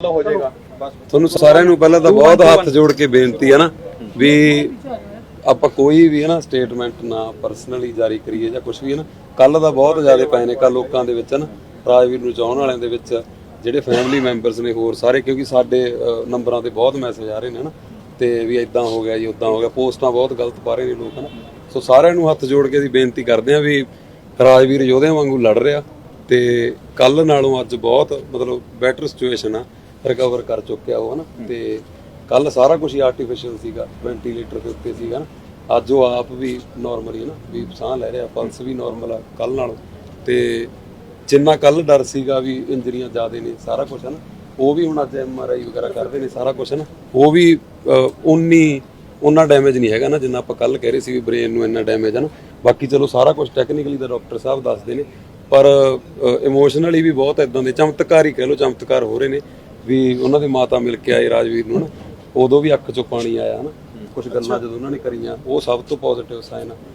ਹੋ ਜਾਏਗਾ। ਤੁਹਾਨੂੰ ਸਾਰਿਆਂ ਨੂੰ ਪਹਿਲਾਂ ਤਾਂ ਬਹੁਤ ਹੱਥ ਜੋੜ ਕੇ ਬੇਨਤੀ ਹੈ ਨਾ ਵੀ ਆਪਾਂ ਕੋਈ ਵੀ ਹੈ ਨਾ ਸਟੇਟਮੈਂਟ ਨਾ ਪਰਸਨਲੀ ਜਾਰੀ ਕਰੀਏ ਜਾਂ ਕੁਝ ਵੀ ਹੈ ਨਾ ਕੱਲ ਦਾ ਬਹੁਤ ਜ਼ਿਆਦਾ ਪਏ ਨੇ ਕੱਲ ਲੋਕਾਂ ਦੇ ਵਿੱਚ ਨਾ ਰਾਜਵੀਰ ਨੂੰ ਚਾਹਣ ਵਾਲਿਆਂ ਦੇ ਵਿੱਚ ਜਿਹੜੇ ਫੈਮਿਲੀ ਮੈਂਬਰਸ ਨੇ ਹੋਰ ਸਾਰੇ ਕਿਉਂਕਿ ਸਾਡੇ ਅ, ਨੰਬਰਾਂ ਤੇ ਬਹੁਤ ਮੈਸੇਜ ਆ ਰਹੇ ਨੇ ਨਾ ਤੇ ਵੀ ਇਦਾਂ ਹੋ ਗਿਆ ਜੀ ਉਦਾਂ ਹੋ ਗਿਆ ਪੋਸਟਾਂ ਬਹੁਤ ਗਲਤ ਪਾ ਰਹੇ ਨੇ ਲੋਕ ਹਨਾ ਸੋ ਸਾਰਿਆਂ ਨੂੰ ਹੱਥ ਜੋੜ ਕੇ ਅਸੀਂ ਬੇਨਤੀ ਕਰਦੇ ਹਾਂ ਵੀ ਰਾਜਵੀਰ ਯੋਧਿਆਂ ਵਾਂਗੂ ਲੜ ਰਿਹਾ ਤੇ ਕੱਲ ਨਾਲੋਂ ਅੱਜ ਬਹੁਤ ਮਤਲਬ ਬੈਟਰ ਸਿਚੁਏਸ਼ਨ ਆ। ਰਿਕਵਰ ਕਰ ਚੁੱਕਿਆ ਉਹ ਹਨਾ? ਤੇ ਕੱਲ ਸਾਰਾ ਕੁਝ ਹੀ ਆਰਟੀਫੀਸ਼ੀਅਲ ਸੀਗਾ ਵੈਂਟੀਲੇਟਰ ਦੇ ਉੱਤੇ ਸੀਗਾ। ਨਾ ਅੱਜ ਉਹ ਆਪ ਵੀ ਨਾਰਮਲੀ ਨਾ ਵੀ ਸਾਹ ਲੈ ਰਿਹਾ ਪਲਸ ਵੀ ਨਾਰਮਲ ਆ ਕੱਲ ਨਾਲੋਂ। ਤੇ ਜਿੰਨਾ ਕੱਲ ਡਰ ਸੀਗਾ ਵੀ ਇੰਜਰੀਆਂ ਜ਼ਿਆਦੇ ਨੇ ਸਾਰਾ ਕੁਝ ਹੈ ਨਾ ਉਹ ਵੀ ਹੁਣ ਅੱਜ ਐਮ ਆਰ ਆਈ ਵਗੈਰਾ ਕਰਦੇ ਨੇ ਸਾਰਾ ਕੁਝ ਹੈ ਨਾ ਉਹ ਵੀ ਉਨੀ ਉਹਨਾਂ ਡੈਮੇਜ ਨਹੀਂ ਹੈਗਾ ਨਾ ਜਿੰਨਾ ਆਪਾਂ ਕੱਲ ਕਹਿ ਰਹੇ ਸੀ ਵੀ ਬ੍ਰੇਨ ਨੂੰ ਇੰਨਾ ਡੈਮੇਜ ਹੈ ਨਾ। ਬਾਕੀ ਚਲੋ ਸਾਰਾ ਕੁਝ ਟੈਕਨੀਕਲੀ ਤਾਂ ਡਾਕਟਰ ਸਾਹਿਬ ਦੱਸਦੇ ਨੇ ਪਰ ਇਮੋਸ਼ਨਲੀ ਵੀ ਬਹੁਤ ਇਦਾਂ ਦੇ ਚਮਤਕਾਰ ਹੀ ਕਹਿ ਲਓ ਚਮਤਕਾਰ ਹੋ ਰਹੇ ਨੇ। ਵੀ ਉਹਨਾਂ ਦੇ ਮਾਤਾ ਮਿਲ ਕੇ ਆਏ ਰਾਜਵੀਰ ਨੂੰ ਨਾ ਉਦੋਂ ਵੀ ਅੱਖ ਚੋਂ ਪਾਣੀ ਆਇਆ ਹਨਾ ਕੁਝ ਗੱਲਾਂ ਜਦੋਂ ਉਹਨਾਂ ਨੇ ਕਰੀਆਂ। ਉਹ ਸਭ ਤੋਂ ਪੋਜ਼ਿਟਿਵ ਸਾਈਨ ਆ।